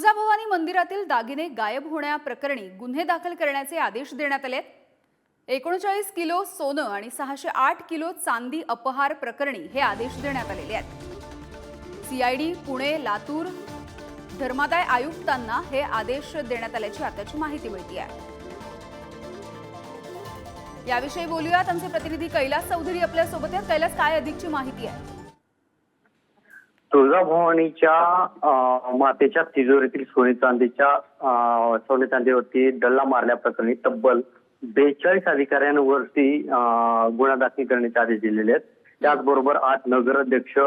तुळजाभवानी मंदिरातील दागिने गायब होण्याप्रकरणी गुन्हे दाखल करण्याचे आदेश देण्यात आले एकोणचाळीस किलो सोनं आणि सहाशे आठ किलो चांदी अपहार प्रकरणी हे आदेश देण्यात आलेले आहेत. सीआयडी पुणे लातूर धर्मादाय आयुक्तांना हे आदेश देण्यात आल्याची आताची माहिती मिळते आहे याविषयी बोलूयात आमचे प्रतिनिधी कैलास चौधरी आपल्यासोबत आहेत. कैलास काय अधिकची माहिती आहे? तुळजाभवानीच्या मातेच्या तिजोरीतील सोने चांदीच्या सोने चांदीवरती डल्ला मारल्याप्रकरणी तब्बल बेचाळीस अधिकाऱ्यांवरती अं, गुन्हा दाखल करण्याचे आदेश दिलेले आहेत. त्याचबरोबर आठ नगराध्यक्ष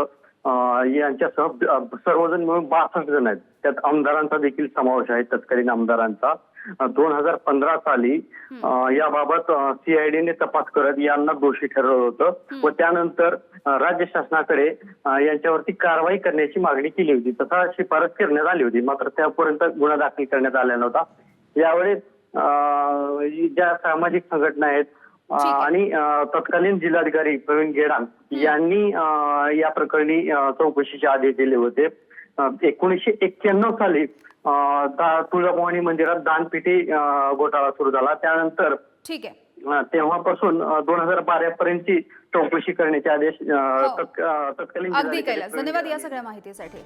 यांच्यासह ब- सर्वजण मिळून बासष्ट जण आहेत. त्यात आमदारांचा देखील समावेश आहे तत्कालीन आमदारांचा. दोन हजार पंधरा साली याबाबत सीआयडीने तपास करत यांना दोषी ठरवलं होतं. व त्यानंतर राज्य शासनाकडे यांच्यावरती कारवाई करण्याची मागणी केली होती. तसा शिफारस करण्यात आली होती. मात्र त्यापर्यंत गुन्हा दाखल करण्यात आला नव्हता. यावेळी अं, ज्या सामाजिक संघटना आहेत. आणि तत्कालीन जिल्हाधिकारी प्रवीण गेडाम यांनी या प्रकरणी चौकशीचे आदेश दिले होते. एकोणीसशे एक्क्याण्णव साली तुळजाभवानी मंदिरात दानपेटी घोटाळा सुरू झाला. त्यानंतर ठीक आहे. तेव्हापासून दोन हजार बारा पर्यंतची चौकशी करण्याचे आदेश हो. तत्कालीन धन्यवाद या सगळ्या माहितीसाठी.